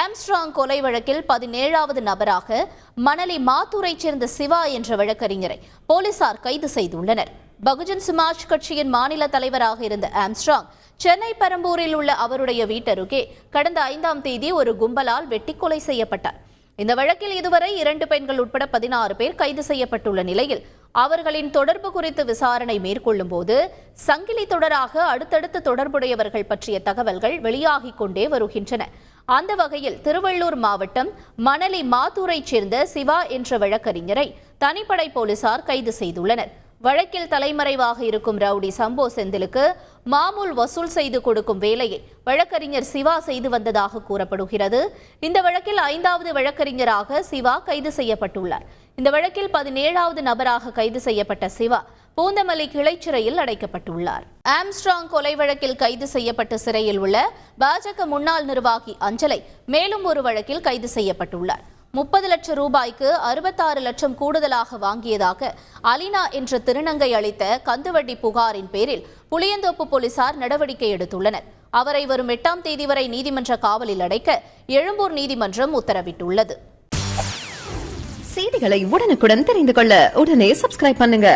Armstrong கொலை வழக்கில் பதினேழாவது நபராக மணலி மாத்தூரைச் சேர்ந்த சிவா என்ற வழக்கறிஞரை போலீசார் கைது செய்துள்ளனர். பகுஜன் சமாஜ் கட்சியின் மாநில தலைவராக இருந்த ஆம்ஸ்ட்ராங் சென்னை பெரம்பூரில் உள்ள அவருடைய வீட்டருகே கடந்த ஐந்தாம் தேதி ஒரு கும்பலால் வெட்டி கொலை செய்யப்பட்டார். இந்த வழக்கில் இதுவரை இரண்டு பெண்கள் உட்பட பதினாறு பேர் கைது செய்யப்பட்டுள்ள நிலையில் அவர்களின் தொடர்பு குறித்து விசாரணை மேற்கொள்ளும் போது சங்கிலி தொடராக அடுத்தடுத்து தொடர்புடையவர்கள் பற்றிய தகவல்கள் வெளியாகிக் கொண்டே வருகின்றன. அந்த வகையில் திருவள்ளூர் மாவட்டம் மணலி மாத்தூரைச் சேர்ந்த சிவா என்ற வழக்கறிஞரை தனிப்படை போலீசார் கைது செய்துள்ளனர். வழக்கில் தலைமறைவாக இருக்கும் ரவுடி சம்போ செந்திலுக்கு மாமூல் வசூல் செய்து கொடுக்கும் வேலையை வழக்கறிஞர் சிவா செய்து வந்ததாக கூறப்படுகிறது. இந்த வழக்கில் ஐந்தாவது வழக்கறிஞராக சிவா கைது செய்யப்பட்டுள்ளார். இந்த வழக்கில் பதினேழாவது நபராக கைது செய்யப்பட்ட சிவா பூந்தமல்லி கிளைச்சிறையில் அடைக்கப்பட்டுள்ளார். ஆம்ஸ்ட்ராங் கொலை வழக்கில் கைது செய்யப்பட்டு சிறையில் உள்ள பாஜக முன்னாள் நிர்வாகி அஞ்சலை மேலும் ஒரு வழக்கில் கைது செய்யப்பட்டுள்ளார். முப்பது லட்சம் ரூபாய்க்கு அறுபத்தாறு லட்சம் கூடுதலாக வாங்கியதாக அலினா என்ற திருநங்கை அளித்த கந்துவட்டி புகாரின் பேரில் புளியந்தோப்பு போலீசார் நடவடிக்கை எடுத்துள்ளனர். அவரை வரும் எட்டாம் தேதி வரை நீதிமன்ற காவலில் அடைக்க எழும்பூர் நீதிமன்றம் உத்தரவிட்டுள்ளது. செய்திகளை உடனுக்குடன் தெரிந்து கொள்ள உடனே சப்ஸ்கிரைப் பண்ணுங்க.